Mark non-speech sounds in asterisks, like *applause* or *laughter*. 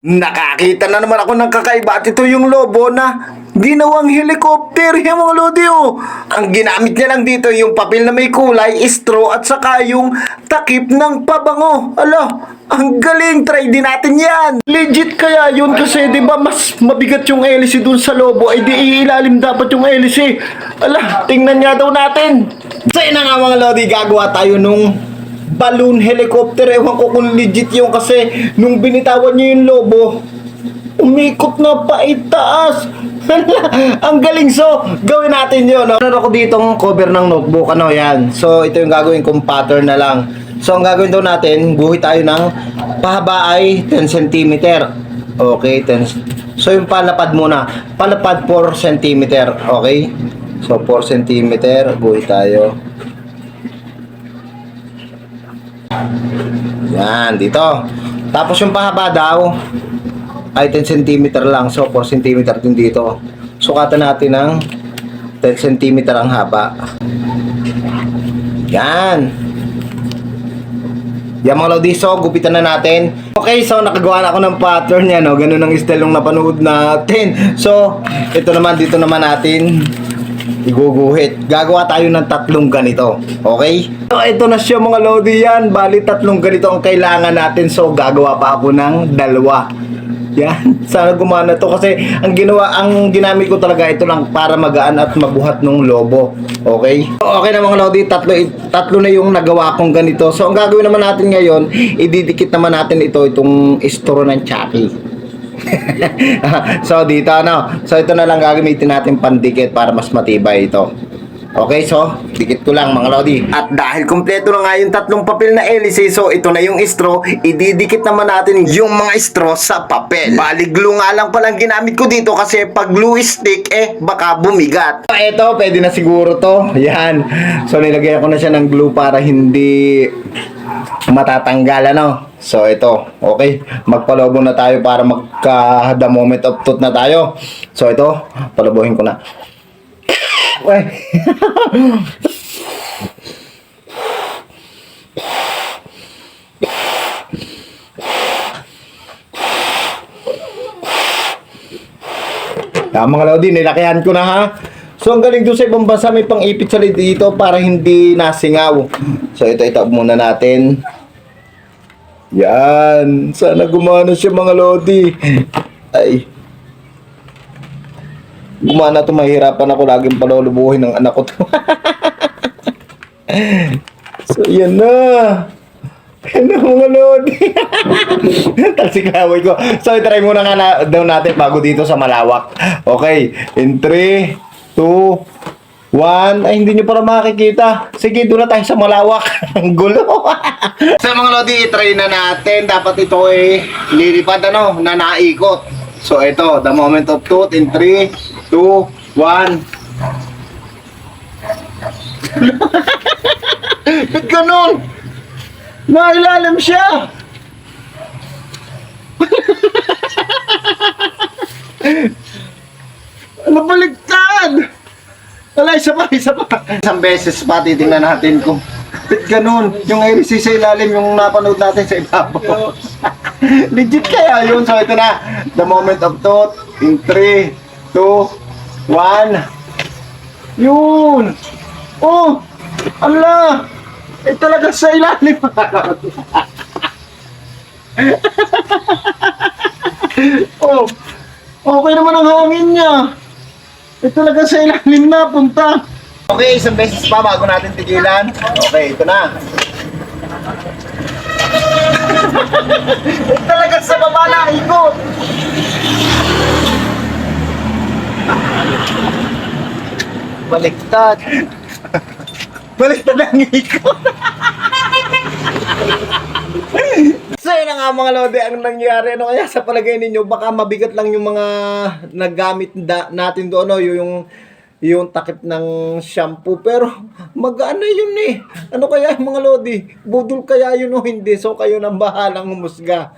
Nakakita na naman ako ng kakaiba at ito yung lobo na ginawang helicopter mga lodi oh. Ang ginamit niya lang dito yung papel na may kulay, straw at saka yung takip ng pabango. Ala, ang galing, try din natin yan. Legit kaya yun kasi di ba mas mabigat yung hélice dun sa lobo ay di ilalim dapat yung hélice. Ala, tingnan nga daw natin. So yun na nga mga lodi, gagawa tayo nung balloon helicopter. Ewan ko kung legit yung kasi nung binitawan niyo yung lobo, umikot na pa itaas. *laughs* Ang galing. So, gawin natin yun. No? Meron ako ditong cover ng notebook. Ano yan. So, ito yung gagawin kong pattern na lang. So, ang gagawin daw natin, guhit tayo ng pahaba ay 10 cm. Okay, 10 So, yung palapad muna. Palapad 4 cm. Okay? So, 4 cm. Guhit tayo. Yan, dito. Tapos yung pahaba daw ay 10 cm lang. So, 4 cm din dito. Sukatan natin ng 10 cm ang haba. Yan. Yan mga lodi, so gupitan na natin. Okay, so nakagawa na ako ng pattern niya, no? Ganun ang style yung napanood natin. So, ito naman, dito naman natin iguguhit. Gagawa tayo ng tatlong ganito. Okay? So, ito na siya mga lodi yan. Bali, tatlong ganito ang kailangan natin. So, gagawa pa ako ng dalawa. Yan. *laughs* Sana gumana to kasi ang ginawa, ang ginamit ko talaga ito lang para magaan at mabuhat ng lobo. Okay? So, okay na mga lodi, tatlo, tatlo na yung nagawa kong ganito. So, ang gagawin naman natin ngayon, ididikit naman natin ito, itong istro ng Chucky. *laughs* so dito ano? So ito na lang gagamitin natin pandikit para mas matibay ito Okay, so, dikit ko lang mga lodi. At dahil kumpleto na nga yung tatlong papel na hélice, so ito na yung straw, ididikit naman natin yung mga straw sa papel. Bali, glue nga lang palang ginamit ko dito kasi pag glue stick, eh, baka bumigat. So, ito, pwede na siguro to. Yan. So, nilagyan ko na siya ng glue para hindi matatanggal ano. So ito, okay. Magpalobo na tayo para magka the moment of truth na tayo. So ito, palobohin ko na. Uy. Ah, mga Lodi, nilakihan ko na ha. So, ang galing doon sa ibang bansa, may pang-ipit sa dito para hindi nasingaw. So, ito, ito muna natin. Yan. Sana gumana siya mga Lodi. Ay. Gumana to, mahirapan ako laging palulubuhin ng anak ko to. *laughs* so, yan na. Na mga Lodi. *laughs* Talsikaway ko. So, try muna nga na, daw natin bago dito sa malawak. Okay. In 3, 2, 1. Ay, hindi nyo pala makikita. Sige, doon na tayo sa malawak. *laughs* Ang gulo. sa mga Lodi, try na natin. Dapat ito eh, lilipad ano, na naikot. So, ito, the moment of truth in 3, 2, 1. Ba't ganun? Nailalim siya! ano baligtad? Wala, isa pa, isa pa. Isang beses pa, titingnan natin kung Ba't ganun? Yung iris sa ilalim, yung napanood natin sa ibabaw. Legit kaya yun. So, ito na. The moment of truth. In 3, 2, 1. Yun! Oh! Allah! Eh talaga sa ilalim. *laughs* oh! Okay naman ang hangin niya. Eh talaga sa ilalim na punta. Okay, isang beses pa bago natin tigilan. Okay, ito na. *laughs* eh talaga sa baba na ikot. Baliktad. Baliktad ang ikot. *laughs* So yun na nga mga lodi ang nangyari. Ano kaya sa palagay ninyo, baka mabigat lang yung mga nagamit da- natin doon. No? Yung, yung, yung takip ng shampoo. Pero mag-ano yun eh. Ano kaya mga lodi? Budol kaya yun o hindi? So kayo nang bahalang humusga.